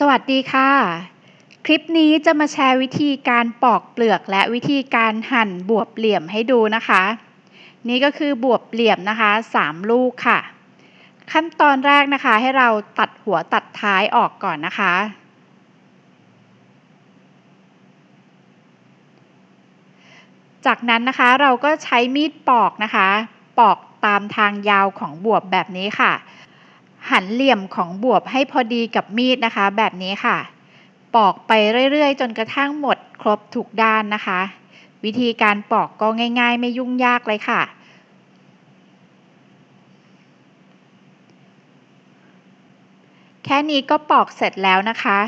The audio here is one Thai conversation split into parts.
สวัสดีค่ะ คลิปนี้จะมาแชร์วิธีการปอกเปลือกและวิธีการหั่นบวบเหลี่ยมให้ดูนะคะ นี่ก็คือบวบเหลี่ยมนะคะ3ลูกค่ะ ขั้นตอนแรกนะคะให้เราตัดหัวตัดท้ายออกก่อนนะคะ จากนั้นนะคะเราก็ใช้มีดปอกนะคะ ปอกตามทางยาวของบวบแบบนี้ค่ะ หันเหลี่ยมของบวบให้พอดีกับมีดนะคะ แบบนี้ค่ะ ปอกไปเรื่อยๆ จนกระทั่งหมดครบทุกด้านนะคะ วิธีการปอกก็ง่าย ๆ ไม่ยุ่งยากเลยค่ะ แค่นี้ก็ปอกเสร็จแล้วนะคะ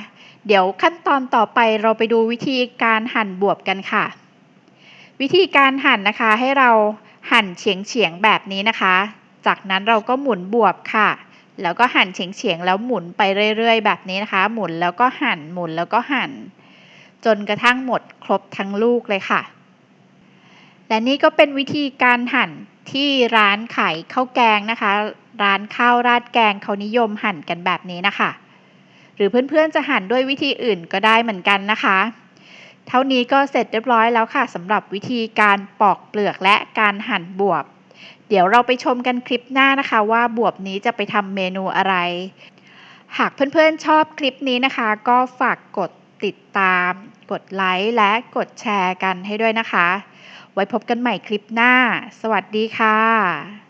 เดี๋ยวขั้นตอนต่อไปเราไปดูวิธีการหั่นบวบกันค่ะ วิธีการหั่นนะคะให้เราหั่นเฉียงๆแบบนี้นะคะ จากนั้นเราก็หมุนบวบค่ะ แล้วก็หั่นเฉียงๆแล้วหมุนไปเรื่อยๆ แบบนี้นะคะ หมุนแล้วก็หั่นหมุนแล้วก็หั่น จนกระทั่งหมดครบทั้งลูกเลยค่ะ และนี่ก็เป็นวิธีการหั่นที่ร้านขายข้าวแกงนะคะ ร้านข้าวราดแกงเขานิยมหั่นกันแบบนี้นะคะ หรือเพื่อนๆจะหั่นด้วยวิธีอื่นก็ได้เหมือนกันนะคะ เท่านี้ก็เสร็จเรียบร้อยแล้วค่ะสำหรับวิธีการปอกเปลือกและการหั่นบวบ เดี๋ยวเราไปชมกันคลิปหน้านะคะว่าบวบนี้จะไปทำเมนูอะไร หากเพื่อนๆชอบคลิปนี้นะคะ ก็ฝากกดติดตาม กดไลค์และกดแชร์กันให้ด้วยนะคะ ไว้พบกันใหม่คลิปหน้า สวัสดีค่ะ